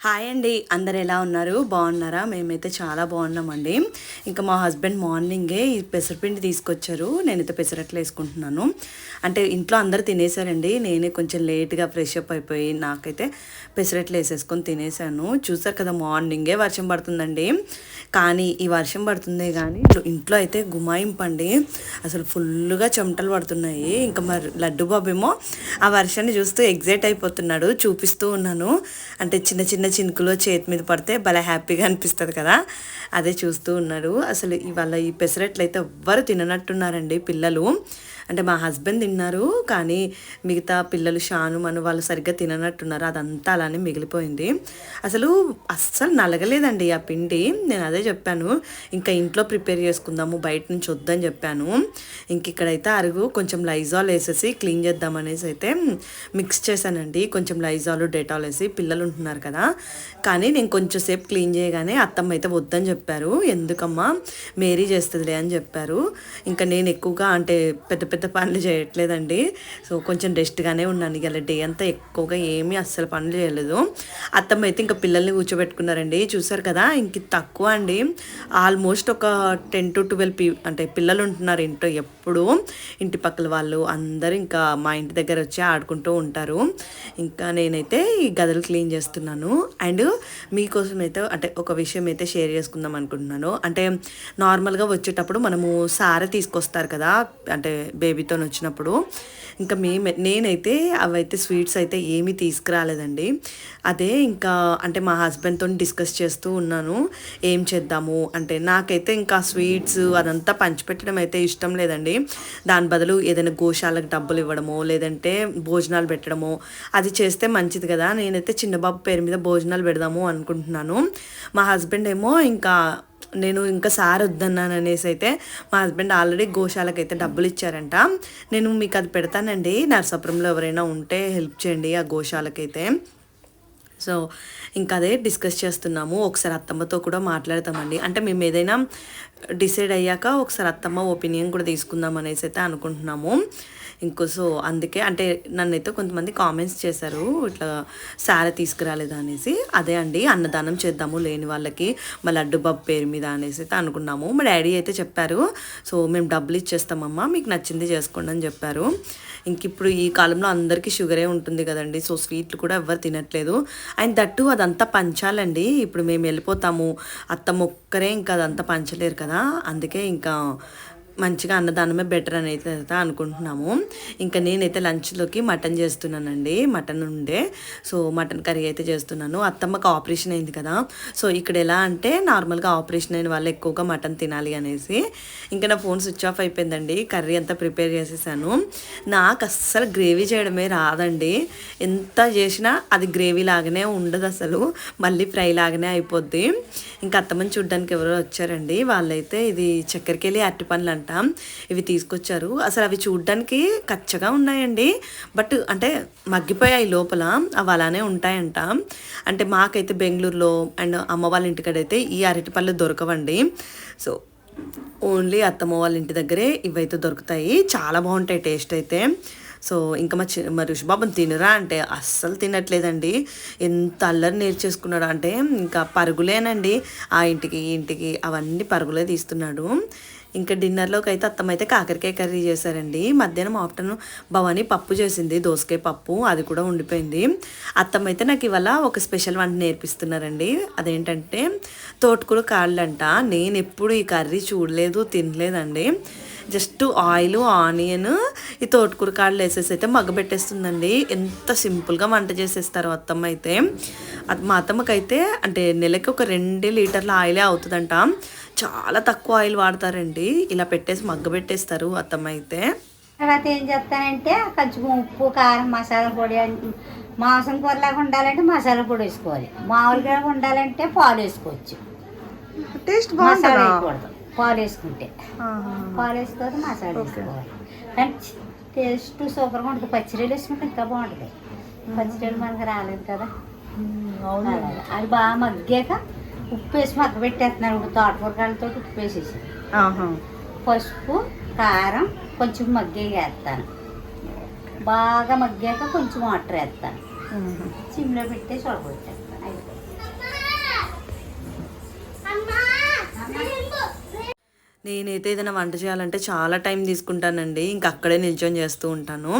Hi అండి అందరు ఎలా ఉన్నారు? బాగున్నారా? మేమైతే చాలా బాగున్నామండి. ఇంకా మా హస్బెండ్ మార్నింగే ఈ పెసరపిండి తీసుకొచ్చారు. నేనైతే పెసరట్లు వేసుకుంటున్నాను. అంటే ఇంట్లో అందరు తినేసారండి నేనే కొంచెం లేట్గా ఫ్రెష్అప్ అయిపోయి నాకైతే పెసరట్లు వేసేసుకొని తినేసాను చూసారు కదా మార్నింగే వర్షం పడుతుందండి. కానీ ఈ వర్షం పడుతుంది కానీ ఇంట్లో అయితే గుమాయింపండి. అసలు ఫుల్గా చెమటలు పడుతున్నాయి. ఇంకా మరి లడ్డు బాబేమో ఆ వర్షాన్ని చూస్తూ ఎగ్జైట్ అయిపోతున్నాడు. చూపిస్తూ ఉన్నాను. అంటే చిన్న చిన్న చినుకులు చేతి మీద పడితే భలే హ్యాపీగా అనిపిస్తుంది కదా. అదే చూస్తూ ఉన్నాడు అసలు ఇవాళ ఈ పెసరట్లు అయితే ఎవ్వరు తిననట్టున్నారండి పిల్లలు. అంటే మా హస్బెండ్ తిన్నారు కానీ మిగతా పిల్లలు షాను మను వాళ్ళు సరిగ్గా తిననట్టున్నారు. అదంతా అలానే మిగిలిపోయింది. అసలు అస్సలు నలగలేదండి ఆ పిండి. నేను అదే చెప్పాను ఇంకా ఇంట్లో ప్రిపేర్ చేసుకుందాము బయట నుంచి వద్దని చెప్పాను. ఇంక ఇక్కడైతే అరుగు కొంచెం లైజాల్ వేసేసి క్లీన్ చేద్దామనేసి అయితే మిక్స్ చేశానండి. కొంచెం లైజాల్ డెటాల్ వేసి పిల్లలు ఉంటున్నారు కదా. కానీ నేను కొంచెం సేపు క్లీన్ చేయగానే అత్తమ్మ అయితే వద్దని చెప్పారు. ఎందుకమ్మా? మేరీ చేస్తుందిలే అని చెప్పారు. ఇంకా నేను ఎక్కువగా అంటే పెద్ద పెద్ద పనులు చేయట్లేదండి. సో కొంచెం రెస్ట్గానే ఉన్నాను. ఇవాళ డే అంతా ఎక్కువగా ఏమీ అస్సలు పనులు చేయలేదు. అత్తమ్మ అయితే ఇంకా పిల్లల్ని కూర్చోబెట్టుకున్నారండి. చూసారు కదా ఇంక తక్కువ అండి. ఆల్మోస్ట్ ఒక టెన్ టు ట్వెల్వ్ పీ అంటే పిల్లలు ఉంటున్నారు ఇంట్లో ఎప్పుడు. ఇంటి పక్కల వాళ్ళు అందరూ ఇంకా మా ఇంటి దగ్గర వచ్చి ఆడుకుంటూ ఉంటారు. ఇంకా నేనైతే ఈ గదులు క్లీన్ చేస్తున్నాను. అండ్ మీకోసం అయితే అంటే ఒక విషయం అయితే షేర్ చేసుకుందాం అనుకుంటున్నాను. అంటే నార్మల్గా వచ్చేటప్పుడు మనము సార తీసుకొస్తారు కదా అంటే బేబీతో వచ్చినప్పుడు ఇంకా మేమే నేనైతే అవైతే స్వీట్స్ అయితే ఏమీ తీసుకురాలేదండి. అదే ఇంకా అంటే మా హస్బెండ్తో డిస్కస్ చేస్తూ ఉన్నాను ఏం చేద్దాము అంటే నాకైతే ఇంకా స్వీట్స్ అదంతా పంచిపెట్టడం అయితే ఇష్టం లేదండి. దాని బదులు ఏదైనా గోశాలకు డబ్బులు ఇవ్వడమో లేదంటే భోజనాలు పెట్టడమో అది చేస్తే మంచిది కదా. నేనైతే చిన్నబాబు పేరు మీద భోజనాలు పెడదాము అనుకుంటున్నాను. మా హస్బెండ్ ఏమో ఇంకా నేను ఇంకా సార్ వద్దన్నాను అనేసి అయితే మా హస్బెండ్ ఆల్రెడీ గోశాలకు అయితే డబ్బులు ఇచ్చారంట. నేను మీకు అది పెడతానండి. నర్సాపురంలో ఎవరైనా ఉంటే హెల్ప్ చేయండి ఆ గోశాలకైతే. సో ఇంకా అదే డిస్కస్ చేస్తున్నాము. ఒకసారి అత్తమ్మతో కూడా మాట్లాడతామండి. అంటే మేము ఏదైనా డిసైడ్ అయ్యాక ఒకసారి అత్తమ్మ ఒపీనియన్ కూడా తీసుకుందాం అనేసి అయితే అనుకుంటున్నాము. ఇంకో సో అందుకే అంటే నన్నైతే కొంతమంది కామెంట్స్ చేశారు ఇట్లా సారీ తీసుకురాలేదా అనేసి. అదే అండి అన్నదానం చేద్దాము లేని వాళ్ళకి మా లడ్డు బాబు పేరు మీద అనేసి అయితే అనుకున్నాము. మా డాడీ అయితే చెప్పారు సో మేము డబ్బులు ఇచ్చేస్తామమ్మా మీకు నచ్చింది చేసుకోండి అని చెప్పారు. ఇంక ఇప్పుడు ఈ కాలంలో అందరికీ షుగరే ఉంటుంది కదండి సో స్వీట్లు కూడా ఎవరు తినట్లేదు. అండ్ దట్టు అదంతా పంచాలండి. ఇప్పుడు మేము వెళ్ళిపోతాము అత్తమ్మ ఒక్కరే ఇంకా అదంతా పంచలేరు కదా. అందుకే ఇంకా మంచిగా అన్నదానమే బెటర్ అని అయితే అనుకుంటున్నాము. ఇంకా నేనైతే లంచ్లోకి మటన్ చేస్తున్నానండి. మటన్ ఉండే. సో మటన్ కర్రీ అయితే చేస్తున్నాను. అత్తమ్మకి ఆపరేషన్ అయింది కదా. సో ఇక్కడ ఎలా అంటే నార్మల్గా ఆపరేషన్ అయిన వాళ్ళు ఎక్కువగా మటన్ తినాలి అనేసి ఇంకా నా ఫోన్ స్విచ్ ఆఫ్ అయిపోయిందండి. కర్రీ అంతా ప్రిపేర్ చేసేసాను. నాకు అస్సలు గ్రేవీ చేయడమే రాదండి. ఎంత చేసినా అది గ్రేవీ లాగానే ఉండదు అసలు. మళ్ళీ ఫ్రై లాగానే అయిపోద్ది. ఇంకా అత్తమ్మని చూడ్డానికి ఎవరో వచ్చారండి. వాళ్ళైతే ఇది చక్కెరకెళ్ళి అరటి పండ్లు అనమాట ఇవి తీసుకొచ్చారు. అసలు అవి చూడ్డానికి కచ్చగా ఉన్నాయండి. బట్ అంటే మగ్గిపోయాయి లోపల. అవి అలానే ఉంటాయంట. అంటే మాకైతే బెంగళూరులో అండ్ అమ్మ వాళ్ళ ఇంటికాడైతే ఈ అరటిపళ్ళు దొరకవండి. సో ఓన్లీ అత్తమ్మ వాళ్ళ ఇంటి దగ్గరే ఇవైతే దొరుకుతాయి. చాలా బాగుంటాయి టేస్ట్ అయితే. సో ఇంకా మా చి మా ఋషిబాబుని తినరా అంటే అస్సలు తినట్లేదండి. ఎంత అల్లరి నేర్చేసుకున్నాడు అంటే ఇంకా పరుగులేనండి. ఆ ఇంటికి ఈ ఇంటికి అవన్నీ పరుగులే తీస్తున్నాడు. ఇంకా డిన్నర్లోకి అయితే అత్తమ్మ అయితే కాకరకాయ కర్రీ చేశారండి. మధ్యాహ్నం ఆఫ్టర్నూన్ భవానీ పప్పు చేసింది దోసకాయ పప్పు అది కూడా ఉండిపోయింది. అత్తమ్మ అయితే నాకు ఇవాళ ఒక స్పెషల్ వంట నేర్పిస్తున్నారండి. అదేంటంటే తోటకూర కాళ్ళంట. నేను ఎప్పుడు ఈ కర్రీ చూడలేదు తినలేదండి. జస్ట్ ఆయిల్ ఆనియన్ ఈ తోటకూర కాడలు వేసేసి అయితే మగ్గబెట్టేస్తుందండి. ఎంత సింపుల్గా వంట చేసేస్తారు అత్తమ్మ అయితే. అది మా అత్తమ్మకైతే అంటే నెలకి ఒక రెండు లీటర్ల ఆయిలే అవుతుందంట. చాలా తక్కువ ఆయిల్ వాడతారండి. ఇలా పెట్టేసి మగ్గబెట్టేస్తారు అత్తమ్మ అయితే. తర్వాత ఏం చేస్తానంటే కొంచెం ఉప్పు కారం మసాలా పొడి మాంసం కూరలాగా ఉండాలంటే మసాలా పొడి వేసుకోవాలి. మామూలుగా ఉండాలంటే పాలు వేసుకోవచ్చు. టేస్ట్ మసాలా వేయకూడదు. పాలు వేసుకుంటే పాలు వేసుకోవాలి మసాలా వేసుకోవాలి. కానీ టేస్ట్ సూపర్గా ఉంటుంది. పచ్చిరీలు వేసుకుంటే ఇంకా బాగుంటుంది. పచ్చిరీలు మనకు రాలేదు కదా. అది బాగా మగ్గాక ఉప్పు వేసి మగ్గ పెట్టేస్తున్నాను ఇప్పుడు తోటకూర కాళ్ళతో ఉప్పు వేసేసి. పసుపు కారం కొంచెం మగ్గేగా వేస్తాను బాగా మగ్గాక కొంచెం వాటర్ వేస్తాను. సిమ్లో పెట్టేసి ఉడకబెట్టేస్తాను నేనైతే ఏదైనా వంట చేయాలంటే చాలా టైం తీసుకుంటానండి. ఇంకా అక్కడే నిల్చొని చేస్తూ ఉంటాను.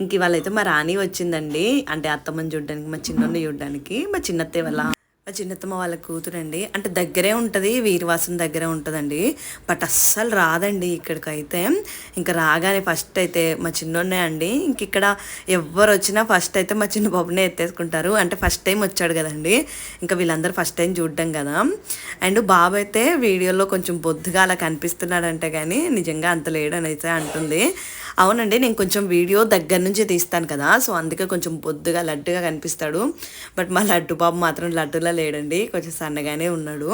ఇంక ఇవాళ అయితే మా రాణి వచ్చిందండి. అంటే అత్తమ్మని చూడడానికి మా చిన్నోని చూడడానికి మా చిన్నత్తే వాళ్ళ మా చిన్నత్తమ్మ వాళ్ళ కూతురండి. అంటే దగ్గరే ఉంటుంది వీరవాసం దగ్గరే ఉంటుందండి. బట్ అస్సలు రాదండి ఇక్కడికైతే. ఇంకా రాగానే ఫస్ట్ అయితే మా చిన్నోన్నే అండి. ఇంక ఇక్కడ ఎవరు వచ్చినా ఫస్ట్ అయితే మా చిన్న బాబునే ఎత్తేసుకుంటారు. అంటే ఫస్ట్ టైం వచ్చాడు కదండి. ఇంకా వీళ్ళందరూ ఫస్ట్ టైం చూడడం కదా. అండ్ బాబు అయితే వీడియోలో కొంచెం బొద్దుగా అలా కనిపిస్తున్నాడంటే కానీ నిజంగా అంత లేడని అయితే అంటుంది. అవునండి నేను కొంచెం వీడియో దగ్గర నుంచి తీస్తాను కదా సో అందుకే కొంచెం బొద్దుగా లడ్డుగా కనిపిస్తాడు. బట్ మా లడ్డు బాబు మాత్రం లడ్డులా లేడండి కొంచెం సన్నగానే ఉన్నాడు.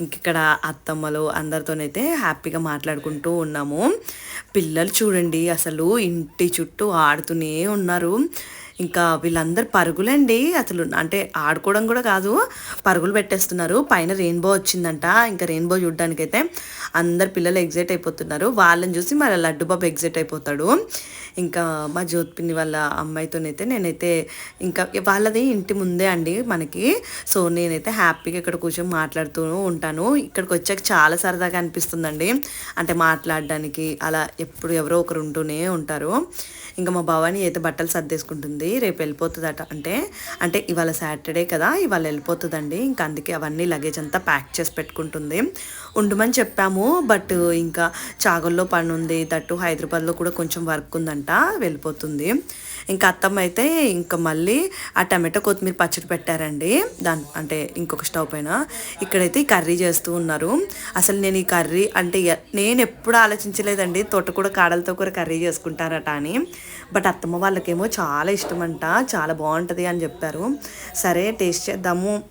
ఇంక ఇక్కడ అత్తమ్మలు అందరితోనైతే హ్యాపీగా మాట్లాడుకుంటూ ఉన్నాము. పిల్లలు చూడండి అసలు ఇంటి చుట్టూ ఆడుతూనే ఉన్నారు. ఇంకా వీళ్ళందరూ పరుగులండి అసలు. అంటే ఆడుకోవడం కూడా కాదు పరుగులు పెట్టేస్తున్నారు. పైన రెయిన్బో వచ్చిందంట. ఇంకా రెయిన్బో చూడడానికైతే అందరు పిల్లలు ఎగ్జైట్ అయిపోతున్నారు. వాళ్ళని చూసి మరి లడ్డు బాబు ఎగ్జైట్ అయిపోతాడు. ఇంకా మా జ్యోతిపిన్ని వాళ్ళ అమ్మాయితోనైతే నేనైతే ఇంకా వాళ్ళది ఇంటి ముందే అండి మనకి. సో నేనైతే హ్యాపీగా ఇక్కడ కూర్చొని మాట్లాడుతూ ఉంటాను. ఇక్కడికి వచ్చాక చాలా సరదాగా అనిపిస్తుందండి. అంటే మాట్లాడడానికి అలా ఎప్పుడు ఎవరో ఒకరు ఉంటూనే ఉంటారు. ఇంకా మా భవాని అయితే బట్టలు సర్దేసుకుంటుంది రేపు వెళ్ళిపోతుందట. అంటే అంటే ఇవాళ సాటర్డే కదా ఇవాళ వెళ్ళిపోతుందండి. ఇంకా అందుకే అవన్నీ లగేజ్ అంతా ప్యాక్ చేసి పెట్టుకుంటుంది. ఉండమని చెప్పాము బట్ ఇంకా చాగల్లో పని ఉంది తట్టు హైదరాబాద్లో కూడా కొంచెం వర్క్ ఉందంట వెళ్ళిపోతుంది. ఇంకా అత్తమ్మ అయితే ఇంకా మళ్ళీ ఆ టమాటో కొత్తిమీర పచ్చడి పెట్టారండి. దాని అంటే ఇంకొక స్టవ్ పైన. ఇక్కడైతే ఈ కర్రీ చేస్తూ ఉన్నారు. అసలు నేను ఈ కర్రీ అంటే నేను ఎప్పుడు ఆలోచించలేదండి. తోటకూడ కాడలతో కూడా కర్రీ చేసుకుంటారట అని. బట్ అత్తమ్మ వాళ్ళకేమో చాలా ఇష్టమంట. చాలా బాగుంటుంది అని చెప్పారు. సరే టేస్ట్ చేద్దాము.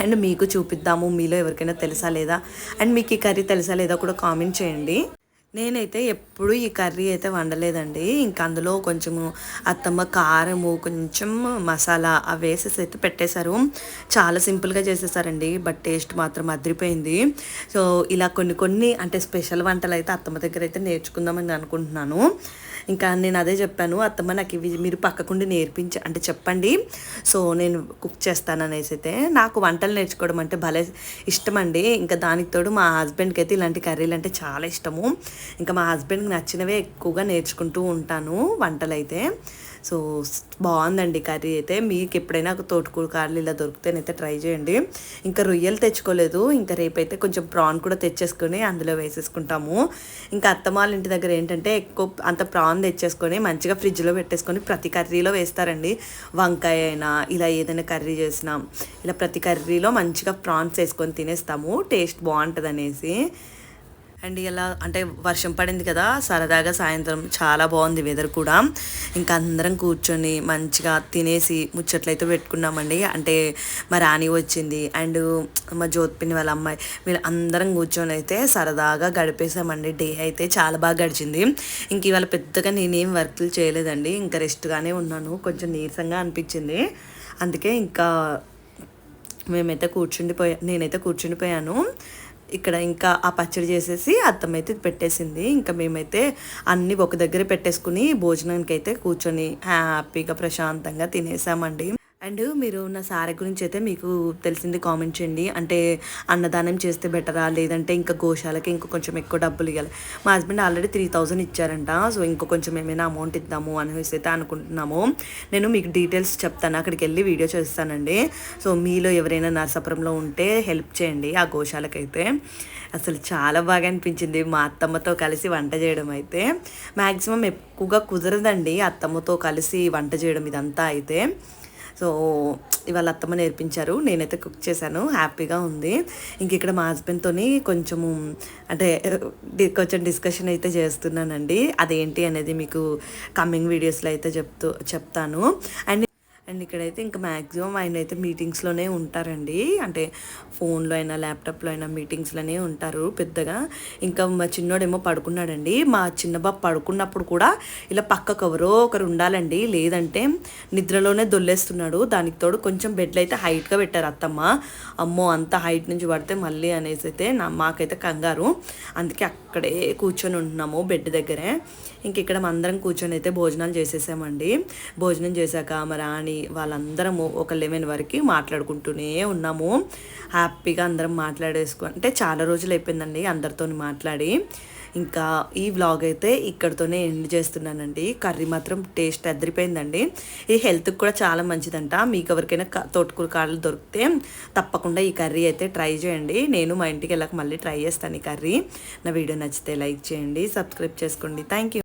అండ్ మీకు చూపిద్దాము. మీలో ఎవరికైనా తెలుసా లేదా? అండ్ మీకు ఈ కర్రీ తెలుసా లేదా కూడా కామెంట్ చేయండి. నేనైతే ఎప్పుడు ఈ కర్రీ అయితే వండలేదండి. ఇంక అందులో కొంచెము అత్తమ్మ కారము కొంచెం మసాలా అవి వేసేసి అయితే పెట్టేశారు. చాలా సింపుల్గా చేసేసారండి బట్ టేస్ట్ మాత్రం అదిరిపోయింది. సో ఇలా కొన్ని కొన్ని అంటే స్పెషల్ వంటలు అయితే అత్తమ్మ దగ్గర అయితే నేర్చుకుందామని అనుకుంటున్నాను. ఇంకా నేను అదే చెప్పాను అత్తమ్మ నాకు ఇవి మీరు పక్కకుండి నేర్పించ అంటే చెప్పండి. సో నేను కుక్ చేస్తాను అనేసి అయితే నాకు వంటలు నేర్చుకోవడం అంటే భలే ఇష్టం అండి ఇంకా దానికి తోడు మా హస్బెండ్కి అయితే ఇలాంటి కర్రీలు అంటే చాలా ఇష్టము. ఇంకా మా హస్బెండ్కి నచ్చినవే ఎక్కువగా నేర్చుకుంటూ ఉంటాను వంటలు అయితే సో బాగుందండి కర్రీ అయితే. మీకు ఎప్పుడైనా తోటకూర కర్రీ ఇలా దొరికితేనైతే ట్రై చేయండి. ఇంకా రొయ్యలు తెచ్చుకోలేదు. ఇంకా రేపైతే కొంచెం ప్రాన్ కూడా తెచ్చేసుకొని అందులో వేసేసుకుంటాము. ఇంకా అత్తమాల ఇంటి దగ్గర ఏంటంటే ఎక్కువ అంత ప్రాన్ తెచ్చేసుకొని మంచిగా ఫ్రిడ్జ్లో పెట్టేసుకొని ప్రతి కర్రీలో వేస్తారండి. వంకాయ అయినా ఇలా ఏదైనా కర్రీ చేసినా ఇలా ప్రతి కర్రీలో మంచిగా ప్రాన్స్ వేసుకొని తినేస్తాము. టేస్ట్ బాగుంటుంది అనేసి అండ్ ఇలా అంటే వర్షం పడింది కదా సరదాగా సాయంత్రం చాలా బాగుంది వెదర్ కూడా. ఇంకా అందరం కూర్చొని మంచిగా తినేసి ముచ్చట్లయితే పెట్టుకున్నామండి. అంటే మా రాణి వచ్చింది అండ్ మా జ్యోతిపిని వాళ్ళ అమ్మాయి వీళ్ళు అందరం కూర్చొని అయితే సరదాగా గడిపేసామండి. డే అయితే చాలా బాగా గడిచింది. ఇంక ఇవాళ పెద్దగా నేనేం వర్క్లు చేయలేదండి. ఇంకా రెస్ట్గానే ఉన్నాను. కొంచెం నీరసంగా అనిపించింది. అందుకే ఇంకా మేమైతే కూర్చుండిపోయా నేనైతే కూర్చుండిపోయాను. ఇక్కడ ఇంకా ఆ పచ్చడి చేసేసి అత్తమైతే పెట్టేసింది. ఇంకా మేమైతే అన్నీ ఒక దగ్గర పెట్టేసుకుని భోజనానికి అయితే కూర్చొని హ్యాపీగా ప్రశాంతంగా తినేసామండి. అండ్ మీరు నా సారీ గురించి అయితే మీకు తెలిసింది కామెంట్ చేయండి. అంటే అన్నదానం చేస్తే బెటరా? లేదంటే ఇంకా గోశాలకి ఇంకో కొంచెం ఎక్కువ డబ్బులు ఇవ్వాలి మా హస్బెండ్ ఆల్రెడీ త్రీ థౌజండ్ ఇచ్చారంట. సో ఇంకో కొంచెం ఏమైనా అమౌంట్ ఇద్దాము అనేసి అయితే అనుకుంటున్నాము. నేను మీకు డీటెయిల్స్ చెప్తాను. అక్కడికి వెళ్ళి వీడియో చేస్తానండి. సో మీలో ఎవరైనా నరసాపురంలో ఉంటే హెల్ప్ చేయండి ఆ గోశాలకైతే. అసలు చాలా బాగా అనిపించింది మా అత్తమ్మతో కలిసి వంట చేయడం అయితే. మ్యాక్సిమం ఎక్కువగా కుదరదండి అత్తమ్మతో కలిసి వంట చేయడం ఇదంతా అయితే. సో ఇవాళ అత్తమ్మ నేర్పించారు. నేనైతే కుక్ చేశాను. హ్యాపీగా ఉంది. ఇంక ఇక్కడ మా హస్బెండ్తోని కొంచెము అంటే కొంచెం డిస్కషన్ అయితే చేస్తున్నానండి. అదేంటి అనేది మీకు కమ్మింగ్ వీడియోస్లో అయితే చెప్తూ చెప్తాను. అండ్ అండ్ ఇక్కడైతే ఇంకా మ్యాక్సిమం ఆయన అయితే మీటింగ్స్లోనే ఉంటారండి. అంటే ఫోన్లో అయినా ల్యాప్టాప్లో అయినా మీటింగ్స్లోనే ఉంటారు పెద్దగా. ఇంకా మా చిన్నోడేమో పడుకున్నాడండి. మా చిన్న బాబు పడుకున్నప్పుడు కూడా ఇలా పక్కకు ఎవరో ఒకరు ఉండాలండి. లేదంటే నిద్రలోనే దొల్లేస్తున్నాడు. దానికి తోడు కొంచెం బెడ్లు అయితే హైట్గా పెట్టారు అత్తమ్మ. అమ్మో అంత హైట్ నుంచి పడితే మళ్ళీ అనేసి అయితే నా మాకైతే కంగారు. అందుకే అక్కడే కూర్చొని ఉంటున్నాము బెడ్ దగ్గరే. ఇంక ఇక్కడ అందరం కూర్చొని అయితే భోజనాలు చేసేసామండి. భోజనం చేశాక మా రాణి వాళ్ళందరము ఒక లెవెన్ వరకు మాట్లాడుకుంటూనే ఉన్నాము. హ్యాపీగా అందరం మాట్లాడేసుకో అంటే చాలా రోజులు అయిపోయిందండి అందరితో మాట్లాడి. ఇంకా ఈ వ్లాగ్ అయితే ఇక్కడతోనే ఎండ్ చేస్తున్నానండి. కర్రీ మాత్రం టేస్ట్ అదిరిపోయిందండి. ఇది హెల్త్కి కూడా చాలా మంచిదంట. మీకు ఎవరికైనా తోటకూర కాడలు దొరికితే తప్పకుండా ఈ కర్రీ అయితే ట్రై చేయండి. నేను మా ఇంటికి వెళ్ళక మళ్ళీ ట్రై చేస్తాను ఈ కర్రీ. నా వీడియో నచ్చితే లైక్ చేయండి సబ్స్క్రైబ్ చేసుకోండి. Thank you